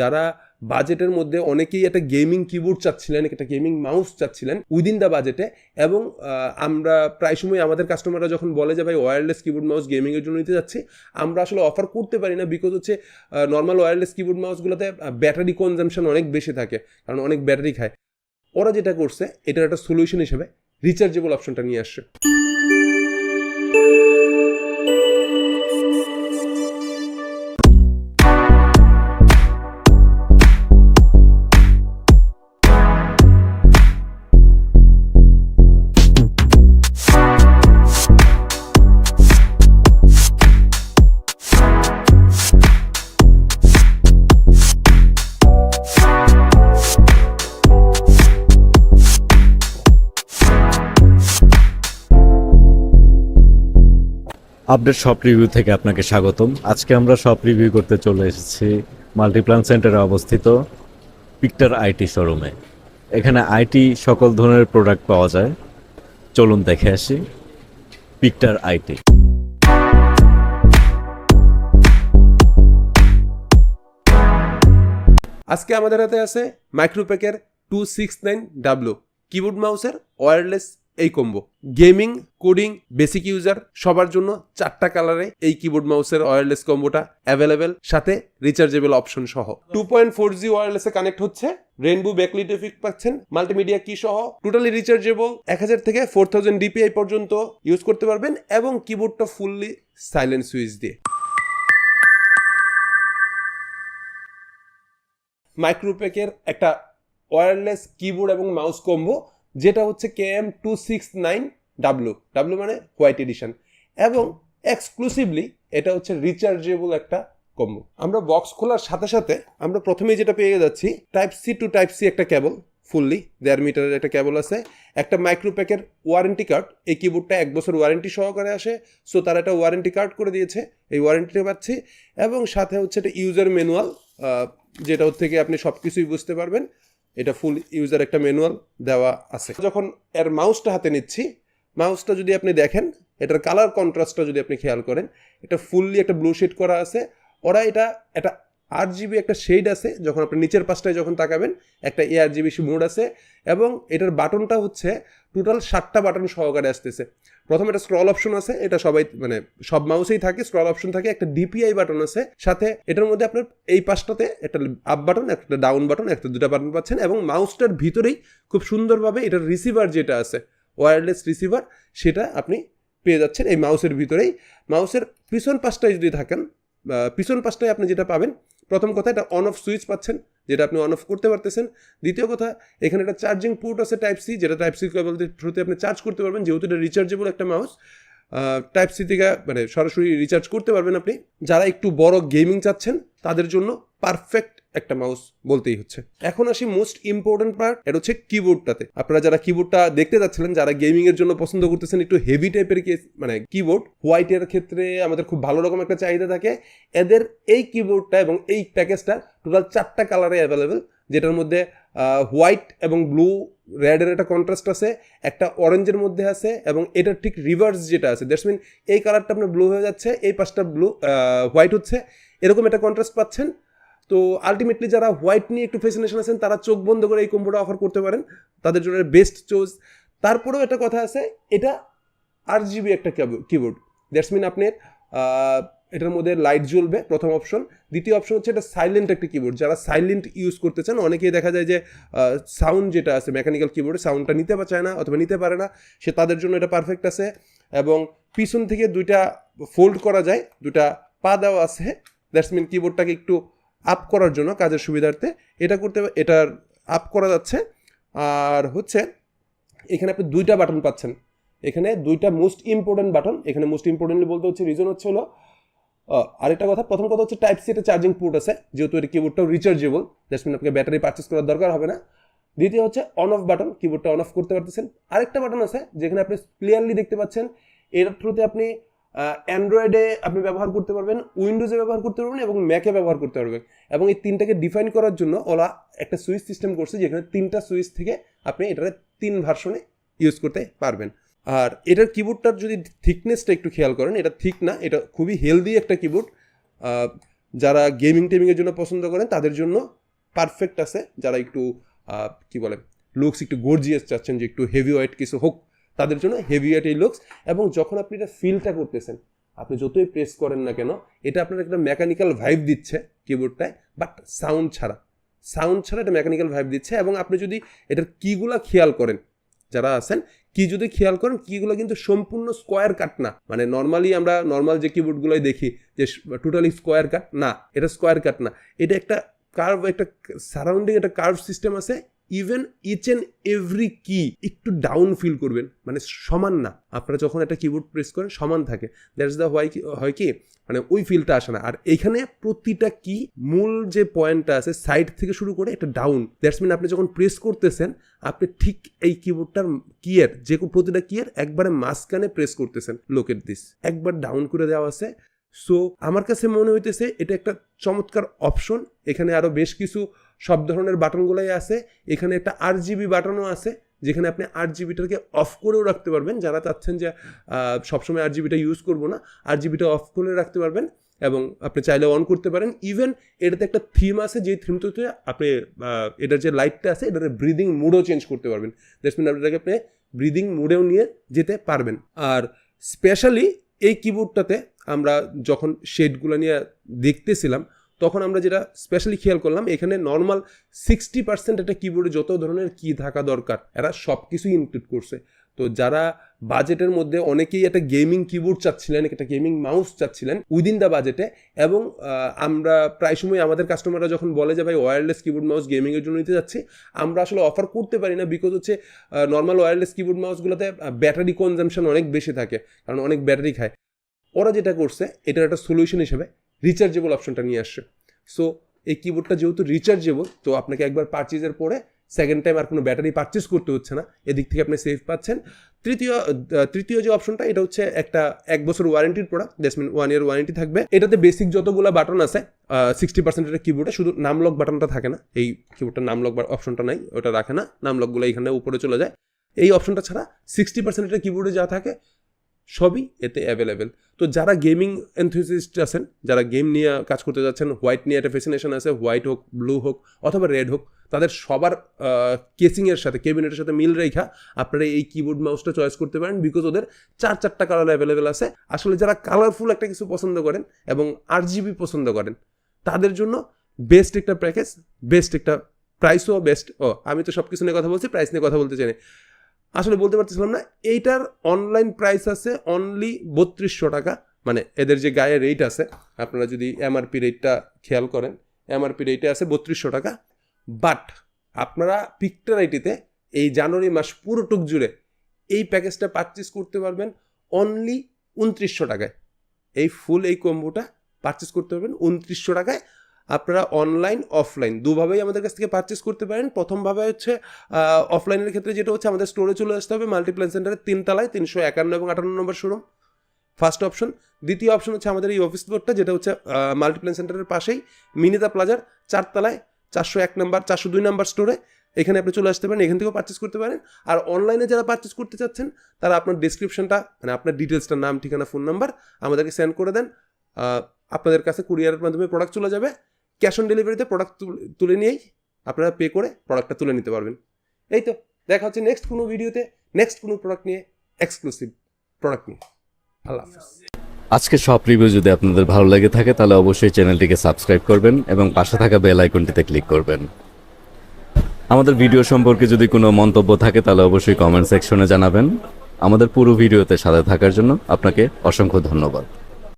যারা বাজেটের মধ্যে অনেকেই একটা গেমিং কিবোর্ড চাচ্ছিলেন, একটা গেমিং মাউস চাচ্ছিলেন উইদিন দ্য বাজেটে এবং আমরা প্রায় সময় আমাদের কাস্টমাররা যখন বলে যে, ভাই ওয়্যারলেস কিবোর্ড মাউস গেমিংয়ের জন্য নিতে যাচ্ছি আমরা আসলে অফার করতে পারি না বিকজ হচ্ছে নর্মাল ওয়্যারলেস কিবোর্ড মাউসগুলোতে ব্যাটারি কনজামশন অনেক বেশি থাকে, কারণ অনেক ব্যাটারি খায়। ওরা যেটা করছে, এটার একটা সলিউশন হিসেবে রিচার্জেবল অপশনটা নিয়ে আসছে। আপডেট শপ রিভিউ থেকে আপনাকে স্বাগতম। আজকে আমরা শপ রিভিউ করতে চলে এসেছি মাল্টিপ্লান সেন্টারে অবস্থিত পিকটার আইটি শোরুমে এখানে আইটি সকল ধরনের প্রোডাক্ট পাওয়া যায়। চলুন দেখে আসি পিকটার আইটি আজকে আমাদের হাতে আছে মাইক্রোপ্যাকের two six nine W keyboard মাউসের ওয়্যারলেস এই combo gaming coding basic user সবার জন্য চারটা কালারে এই কিবোর্ড মাউসের ওয়্যারলেস কম্বোটা অ্যাভেলেবেল সাথে রিচার্জেবল অপশন সহ। টু পয়েন্ট ফোর জি ওয়্যারলেসে কানেক্ট হচ্ছে। রেনবো ব্যাকলিট এফেক্ট পাচ্ছেন। মাল্টিমিডিয়া কি সহ। টোটালি রিচার্জেবল এক হাজার থেকে ফোর থাউজেন্ড ডিপিআই পর্যন্ত ইউজ করতে পারবেন এবং কিবোর্ডটা ফুললি সাইলেন্ট সুইচ দিয়ে। মাইক্রোপ্যাকের একটা ওয়্যারলেস কিবোর্ড এবং মাউস কম্বো যেটা হচ্ছে K M two six nine W W মানে হোয়াইট এডিশন এবং এক্সক্লুসিভলি এটা হচ্ছে রিচার্জেবল একটা কম্বো আমরা বক্স খোলার সাথে সাথে আমরা প্রথমেই যেটা পেয়ে যাচ্ছি type C to type C একটা কেবল ফুললি দেড় মিটারের একটা কেবল আছে, একটা মাইক্রোপ্যাকের ওয়ারেন্টি কার্ড এই কিবোর্ডটা এক বছর ওয়ারেন্টি সহকারে আসে সো তারা একটা ওয়ারেন্টি কার্ড করে দিয়েছে, এই ওয়ারেন্টিটা পাচ্ছি। এবং সাথে হচ্ছে একটা ইউজার ম্যানুয়াল যেটা থেকে আপনি সব কিছুই বুঝতে পারবেন। এটা ফুল ইউজার একটা ম্যানুয়াল দেওয়া আছে। যখন এর মাউসটা হাতে নিচ্ছি মাউসটা যদি আপনি দেখেন, এটার কালার কন্ট্রাস্টটা যদি আপনি খেয়াল করেন, এটা ফুললি একটা ব্লু শেড করা আছে। ওরা এটা একটা আট জিবি একটা শেড আছে, যখন আপনি নিচের পাশটায় যখন তাকাবেন, একটা এআর জিবি মোড আছে এবং এটার বাটনটা হচ্ছে টোটাল সাতটা বাটন সহকারে আসতেছে। প্রথমে একটা স্ক্রল অপশন আছে, এটা সবাই মানে সব মাউসেই থাকে স্ক্রল অপশন থাকে, একটা ডিপিআই বাটন আছে, সাথে এটার মধ্যে আপনার এই পাশটাতে একটা আপ বাটন একটা ডাউন বাটন একটা দুটা বাটন পাচ্ছেন এবং মাউসটার ভিতরেই খুব সুন্দরভাবে এটার রিসিভার যেটা আছে ওয়্যারলেস রিসিভার সেটা আপনি পেয়ে যাচ্ছেন এই মাউসের ভিতরেই। মাউসের পিছন পাশটায় যদি থাকেন পিছন পাশটায় আপনি যেটা পাবেন প্রথম কথা, এটা অন অফ সুইচ পাচ্ছেন, যেটা আপনি অন অফ করতে পারতেছেন। দ্বিতীয় কথা, এখানে একটা চার্জিং পোর্ট আছে টাইপ সি যেটা টাইপ সি কেবল থ্রুতে আপনি চার্জ করতে পারবেন, যেহেতু এটা রিচার্জেবল একটা মাউস টাইপ সি থেকে মানে সরাসরি রিচার্জ করতে পারবেন আপনি। যারা একটু বড় গেমিং চাচ্ছেন, তাদের জন্য পারফেক্ট একটা মাউস বলতেই হচ্ছে। এখন আসি মোস্ট ইম্পর্টেন্ট পার্ট এটা হচ্ছে কিবোর্ডটাতে আপনারা যারা কিবোর্ডটা দেখতে যাচ্ছিলেন, যারা গেমিং এর জন্য পছন্দ করতেছেন, একটু হেভি টাইপের মানে কিবোর্ড হোয়াইটের ক্ষেত্রে আমাদের খুব ভালো রকম একটা চাহিদা থাকে। এদের এই কিবোর্ডটা এবং এই প্যাকেজটা টোটাল চারটা কালারে অ্যাভেলেবেল যেটার মধ্যে হোয়াইট এবং ব্লু রেডের একটা কন্ট্রাস্ট আছে, একটা অরেঞ্জের মধ্যে আছে, এবং এটার ঠিক রিভার্স যেটা আছে। দ্যাটস মিন এই কালারটা আপনার ব্লু হয়ে যাচ্ছে, এই পাশটা ব্লু হোয়াইট হচ্ছে। এরকম একটা কন্ট্রাস্ট পাচ্ছেন। তো আলটিমেটলি যারা হোয়াইট নিয়ে একটু ফেসিনেশন আছেন, তারা চোখ বন্ধ করে এই কম্বোটা অফার করতে পারেন। তাদের জন্য বেস্ট চোজ তারপরেও একটা কথা আছে, এটা আর জিবি একটা কিবোর্ড দ্যাটস মিন আপনার এটার মধ্যে লাইট জ্বলবে, প্রথম অপশন দ্বিতীয় অপশন হচ্ছে এটা সাইলেন্ট একটা কিবোর্ড যারা সাইলেন্ট ইউজ করতে চান, অনেকেই দেখা যায় যে সাউন্ড যেটা আছে মেকানিক্যাল কিবোর্ডে সাউন্ডটা নিতে চায় না অথবা নিতে পারে না। সে তাদের জন্য এটা পারফেক্ট আছে এবং পিছন থেকে দুইটা ফোল্ড করা যায় দুটা পা দেওয়া আছে। দ্যাটস মিন কিবোর্ডটাকে একটু আপ করার জন্য কাজের সুবিধার্থে এটা করতে এটার আপ করা যাচ্ছে। আর হচ্ছে, এখানে আপনি দুইটা বাটন পাচ্ছেন। এখানে দুইটা মোস্ট ইম্পর্টেন্ট বাটন এখানে মোস্ট ইম্পর্টেন্টলি বলতে হচ্ছে রিজন হচ্ছে হলো আরেকটা কথা, প্রথম কথা হচ্ছে টাইপ সি একটা চার্জিং পোর্ট আছে, যেহেতু এটা কিবোর্ডটাও রিচার্জেবল মিন আপনাকে ব্যাটারি পারচেস করার দরকার হবে না। দ্বিতীয় হচ্ছে অন অফ বাটন কিবোর্ডটা অন অফ করতে পারতেছেন। আরেকটা বাটন আছে, যেখানে আপনি ক্লিয়ারলি দেখতে পাচ্ছেন, এর থ্রুতে আপনি অ্যান্ড্রয়েডে আপনি ব্যবহার করতে পারবেন উইন্ডোজে ব্যবহার করতে পারবেন এবং ম্যাকে ব্যবহার করতে পারবেন। এবং এই তিনটাকে ডিফাইন করার জন্য ওলা একটা সুইচ সিস্টেম করছে যেখানে তিনটা সুইচ থেকে আপনি এটার তিন ভার্সনে ইউজ করতে পারবেন। আর এটার কিবোর্ডটার যদি থিকনেসটা একটু খেয়াল করেন, এটা থিক না, এটা খুবই হেলদি একটা কিবোর্ড যারা গেমিং টেমিংয়ের জন্য পছন্দ করেন, তাদের জন্য পারফেক্ট আছে। যারা একটু কি বলে লুকস একটু গর্জিয়াস চাচ্ছেন যে একটু হেভি ওয়েট কিছু হোক তাদের জন্য হেভি ওয়েট এই লুকস এবং যখন আপনি এটা ফিলটা করতেছেন, আপনি যতই প্রেস করেন না কেন, এটা আপনার একটা মেকানিক্যাল ভাইব দিচ্ছে কিবোর্ডটায় বাট সাউন্ড ছাড়া। সাউন্ড ছাড়া এটা মেকানিক্যাল ভাইব দিচ্ছে এবং আপনি যদি এটার কিগুলা খেয়াল করেন, যারা আছেন, কি যদি খেয়াল করেন কিগুলো কিন্তু সম্পূর্ণ স্কোয়ার কাট না। মানে নর্মালি আমরা নর্মাল যে কিবোর্ডগুলোই দেখি, যে টোটালি স্কোয়ার কাট না, এটা স্কোয়ার কাট না। এটা একটা কার্ভ একটা সারাউন্ডিং একটা কার্ভ সিস্টেম আছে even each and every key একটু ডাউন ফিল করবেন। মানে সমান না। আপনারা যখন একটা কিবোর্ড প্রেস করেন, সমান থাকে। দ্যাটস দ্য হোয়াই হয় কি? মানে ওই ফিলটা আসে না। আর এখানে প্রতিটা কি মূল যে পয়েন্টটা আছে সাইড থেকে শুরু করে একটা ডাউন দ্যাটস মিন আপনি যখন প্রেস করতেছেন, আপনি ঠিক এই কিবোর্ডটার কিয়ের যে প্রতিটা কিয়ের একবারে মাঝখানে প্রেস করতেছেন। লোকের দিস একবার ডাউন করে দেওয়া আছে। সো আমার কাছে মনে হইতেছে এটা একটা চমৎকার অপশন এখানে আরও বেশ কিছু সব ধরনের বাটনগুলোই আছে। এখানে একটা আট জিবি বাটনও আছে, যেখানে আপনি আট জিবিটাকে অফ করেও রাখতে পারবেন। যারা চাচ্ছেন যে সবসময় আট জিবিটা ইউজ করব না আট জিবিটা অফ করে রাখতে পারবেন এবং আপনি চাইলে অন করতে পারেন। ইভেন এটাতে একটা থিম আছে যে থিমটাতে আপনি এটার যে লাইটটা আছে, এটার ব্রিদিং মুডও চেঞ্জ করতে পারবেন। দ্যাটস মিন আপনাকে আপনি ব্রিদিং মুডেও নিয়ে যেতে পারবেন। আর স্পেশালি এই কিবোর্ডটাতে আমরা যখন শেডগুলো নিয়ে দেখতেছিলাম তখন আমরা যেটা স্পেশালি খেয়াল করলাম, এখানে নর্মাল সিক্সটি পার্সেন্ট একটা কিবোর্ডে যত ধরনের কি থাকা দরকার, এরা সব কিছুই ইনক্লুড করছে। তো যারা বাজেটের মধ্যে অনেকেই একটা গেমিং কিবোর্ড চাচ্ছিলেন, একটা গেমিং মাউস চাচ্ছিলেন উইদিন দ্য বাজেটে এবং আমরা প্রায় সময় আমাদের কাস্টমাররা যখন বলে যে, ভাই ওয়্যারলেস কিবোর্ড মাউস গেমিংয়ের জন্য নিতে যাচ্ছি আমরা আসলে অফার করতে পারি না বিকজ হচ্ছে নর্মাল ওয়্যারলেস কিবোর্ড মাউসগুলোতে ব্যাটারি কনজামশন অনেক বেশি থাকে, কারণ অনেক ব্যাটারি খায়। ওরা যেটা করছে, এটার একটা সলিউশন হিসেবে রিচার্জেবল অপশনটা নিয়ে আসছে। সো এই কিবোর্ডটা যেহেতু রিচার্জেবল তো আপনাকে একবার পারচেজের পরে সেকেন্ড টাইম আর কোনো ব্যাটারি পারচেস করতে হচ্ছে না। এদিক থেকে আপনি সেফ পাচ্ছেন। তৃতীয় তৃতীয় যে অপশনটা এটা হচ্ছে একটা এক বছর ওয়ারেন্টির product that's mean one year warranty থাকবে। এটাতে বেসিক যতগুলো বাটন আছে সিক্সটি পার্সেন্টের কিবোর্ডে শুধু নামলক বাটনটা থাকে না। এই কিবোর্ডটার নামলক অপশনটা নাই, ওটা রাখে না। নামলকগুলো এখানে উপরে চলে যায়। এই অপশনটা ছাড়া সিক্সটি পার্সেন্টের কিবোর্ডে যা থাকে সবই এতে অ্যাভেলেবেল তো যারা গেমিং এনথুসিস্ট আছেন, যারা গেম নিয়ে কাজ করতে যাচ্ছেন হোয়াইট নিয়ে একটা ফেসিনেশন আছে হোয়াইট হোক ব্লু হোক, অথবা রেড হোক, তাদের সবার কেসিংয়ের সাথে কেবিনেটের সাথে মিল রেখা আপনারা এই কিবোর্ড মাউসটা চয়েস করতে পারেন বিকজ ওদের চার চারটা কালার অ্যাভেলেবেল আছে। আসলে যারা কালারফুল একটা কিছু পছন্দ করেন এবং আর জিবি পছন্দ করেন, তাদের জন্য বেস্ট একটা প্যাকেজ বেস্ট একটা প্রাইসও বেস্ট ও, আমি তো সব কিছু নিয়ে কথা বলছি প্রাইস নিয়ে কথা বলতে চাই। আসলে বলতে পারতেছিলাম না, এইটার অনলাইন প্রাইস আছে অনলি বত্রিশশো টাকা। মানে এদের যে গায়ে রেট আছে, আপনারা যদি এমআরপি রেটটা খেয়াল করেন এমআরপি রেটে আছে বত্রিশশো টাকা। বাট আপনারা পিকটার আইটিতে এই জানুয়ারি মাস পুরোটুক জুড়ে এই প্যাকেজটা পারচেস করতে পারবেন অনলি উনত্রিশশো টাকায়। এই ফুল এই কম্বোটা পারচেস করতে পারবেন উনত্রিশশো টাকায়। আপনারা অনলাইন অফলাইন দুভাবেই আমাদের কাছ থেকে পারচেস করতে পারেন। প্রথমভাবে হচ্ছে অফলাইনের ক্ষেত্রে যেটা হচ্ছে, আমাদের স্টোরে চলে আসতে হবে মাল্টিপ্ল্যান সেন্টারের তিনতলায় তিনশো একান্ন এবং আটান্ন নম্বর শোরুম ফার্স্ট অপশন দ্বিতীয় অপশন হচ্ছে আমাদের এই অফিস বোর্ডটা যেটা হচ্ছে মাল্টিপ্ল্যান সেন্টারের পাশেই মিনিতা প্লাজার চারতলায় চারশো এক নম্বর, চারশো দুই নাম্বার স্টোরে এখানে আপনি চলে আসতে পারেন, এখান থেকেও পারচেস করতে পারেন। আর অনলাইনে যারা পারচেস করতে চাচ্ছেন, তারা আপনার ডিসক্রিপশনটা মানে আপনার ডিটেলসটা নাম, ঠিকানা ফোন নাম্বার আমাদেরকে সেন্ড করে দেন। আপনাদের কাছে কুরিয়ারের মাধ্যমে প্রোডাক্ট চলে যাবে। ক্যাশ অন ডেলিভারিতে প্রোডাক্ট তুলে নিয়েই আপনারা পে করে প্রোডাক্টটা তুলে নিতে পারবেন। এই তো, দেখা হচ্ছে নেক্সট কোনো ভিডিওতে নেক্সট কোনো প্রোডাক্ট নিয়ে এক্সক্লুসিভ প্রোডাক্ট নিয়ে। আল্লাহ আজকে সব রিভিউ যদি আপনাদের ভালো লেগে থাকে, তাহলে অবশ্যই চ্যানেলটিকে সাবস্ক্রাইব করবেন এবং পাশে থাকা বেল আইকনটিতে ক্লিক করবেন। আমাদের ভিডিও সম্পর্কে যদি কোনো মন্তব্য থাকে, তাহলে অবশ্যই কমেন্ট সেকশনে জানাবেন। আমাদের পুরো ভিডিওতে সাথে থাকার জন্য আপনাকে অসংখ্য ধন্যবাদ।